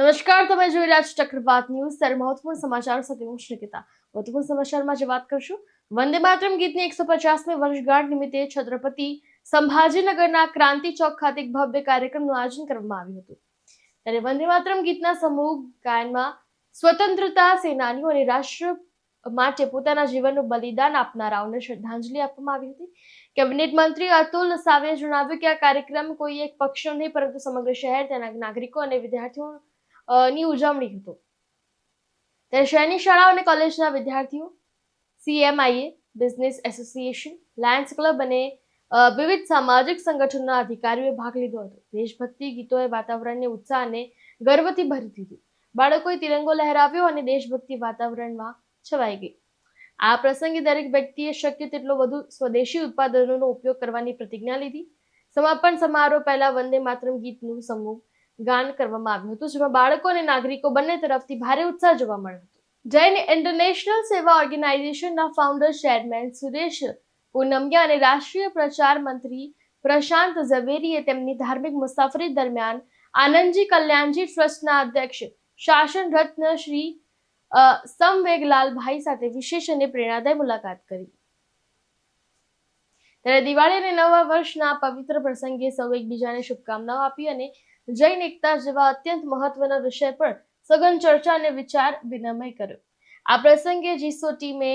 નમસ્કાર, તમે જોઈ રહ્યા છો ચક્રવાત ન્યૂઝ. ત્યારે મહત્વપૂર્ણ સમાચાર સાથે હું શ્રીકિતા. મહત્વપૂર્ણ સમાચારમાં જે વાત કરશું. વંદે માતરમ ગીતની એકસો પચાસમી વર્ષગાંઠ નિમિત્તે છત્રપતિ સંભાજીનગરના ક્રાંતિ ચોક ખાતે એક ભવ્ય કાર્યક્રમનું આયોજન કરવામાં આવ્યું હતું. ત્યારે વંદે માતરમ ગીતના સમૂહ ગાયનમાં સ્વતંત્રતા, સેનાનીઓ અને રાષ્ટ્ર માટે પોતાના જીવનનું બલિદાન આપનારાઓને શ્રદ્ધાંજલિ આપવામાં આવી હતી. કેબિનેટ મંત્રી અતુલ સાવે જણાવ્યું કે આ કાર્યક્રમ કોઈ એક પક્ષનો નહીં, પરંતુ સમગ્ર શહેર, તેના નાગરિકો અને વિદ્યાર્થીઓ ની ઉજવણી હતો. ત્યારે શહેરની શાળાઓ અને કોલેજના વિદ્યાર્થીઓ CMIA business association Lions Club અને વિવિધ સામાજિક સંગઠનના અધિકારીઓએ ભાગ લીધો હતો. દેશભક્તિ ગીતોએ વાતાવરણને ઉત્સાહ અને ગર્વથી ભરી દીધું. બાળકોએ તિરંગો લહેરાવ્યો અને દેશભક્તિ વાતાવરણમાં છવાઈ ગઈ. આ પ્રસંગે દરેક વ્યક્તિએ શક્ય તેટલો વધુ સ્વદેશી ઉત્પાદનોનો ઉપયોગ કરવાની પ્રતિજ્ઞા લીધી. સમાપન સમારોહ પહેલા વંદે માતરમ ગીતનું સમૂહ ગાન કરવામાં આવ્યું હતું, જેમાં બાળકો અને નાગરિકો બંને તરફથી ભારે ઉત્સાહ જોવા મળ્યો હતો. જૈન ઇન્ટરનેશનલ સેવા ઓર્ગેનાઇઝેશનના ફાઉન્ડર ચેરમેન સુરેશ પૂનમિયા અને રાષ્ટ્રીય પ્રચાર મંત્રી પ્રશાંત ઝવેરીએ તેમની ધાર્મિક મુસાફરી દરમિયાન આનંદજી કલ્યાણજી ટ્રસ્ટના અધ્યક્ષ, શાસન રત્ન શ્રી સમવેગલાલભાઈ સાથે વિશેષ અને પ્રેરણાદાયી મુલાકાત કરી. ત્યારે દિવાળી અને નવા વર્ષના પવિત્ર પ્રસંગે સૌ એકબીજાને શુભકામનાઓ આપી અને જૈન એકતા જેવા અત્યંત મહત્વના વિષય પર સઘન ચર્ચા અને વિચાર વિનિમય કર્યો. આ પ્રસંગે જીસો ટીમે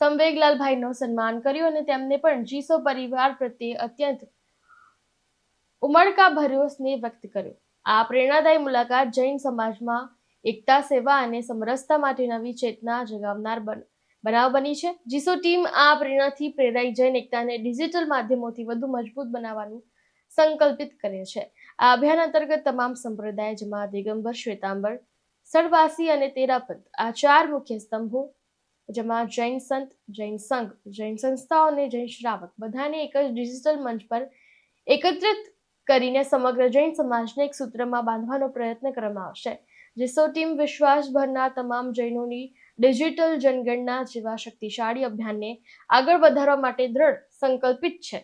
સંવેગલાલભાઈનું સન્માન કર્યું અને તેમને પણ જીસો પરિવાર પ્રત્યે અત્યંત ઉમળકાભર્યો સ્નેહ વ્યક્ત કર્યો. આ પ્રેરણાદાયી મુલાકાત જૈન સમાજમાં એકતા, સેવા અને સમરસતા માટે નવી ચેતના જગાવનાર બનાવ બની છે. જીસો ટીમ આ પ્રેરણાથી પ્રેરાઈ જૈન એકતાને ડિજિટલ માધ્યમોથી વધુ મજબૂત બનાવવાનું સંકલ્પિત કરે છે. આ અભિયાન અંતર્ગત તમામ સંપ્રદાય જેમાં દિગંબર, શ્વેતાંબર સળવાસી અને તેરાપંથ, આ ચાર મુખ્ય સ્તંભો, જેમાં જૈન સંત, જૈન સંઘ, જૈન સંસ્થાઓ અને જૈન શ્રાવક, બધાને એક જ ડિજિટલ મંચ પર એકત્રિત કરીને સમગ્ર જૈન સમાજને એક સૂત્રમાં બાંધવાનો પ્રયત્ન કરવામાં આવશે જેસો ટીમ વિશ્વાસભરના તમામ જૈનોની ડિજિટલ જનગણના જેવા શક્તિશાળી અભિયાનને આગળ વધારવા માટે દ્રઢ સંકલ્પિત છે.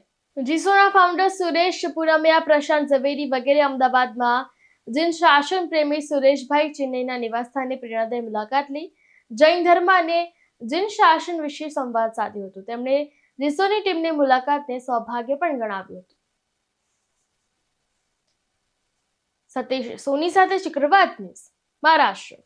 જીસોના ફાઉન્ડર સુરેશ પુરમિયા, પ્રશાંત ઝવેરી વગેરે અમદાવાદમાં જૈન શાસન પ્રેમી સુરેશભાઈ ચેન્નઈના નિવાસસ્થાને પ્રેરણાદાયી મુલાકાત લઈ જૈન ધર્મ અને જૈન શાસન વિશે સંવાદ સાધ્યો હતો. તેમણે જીસોની ટીમની મુલાકાતને સૌભાગ્ય પણ ગણાવ્યું હતું. સતીશ, સોની સાથે ચક્રવાત ન્યૂઝ, મહારાષ્ટ્ર.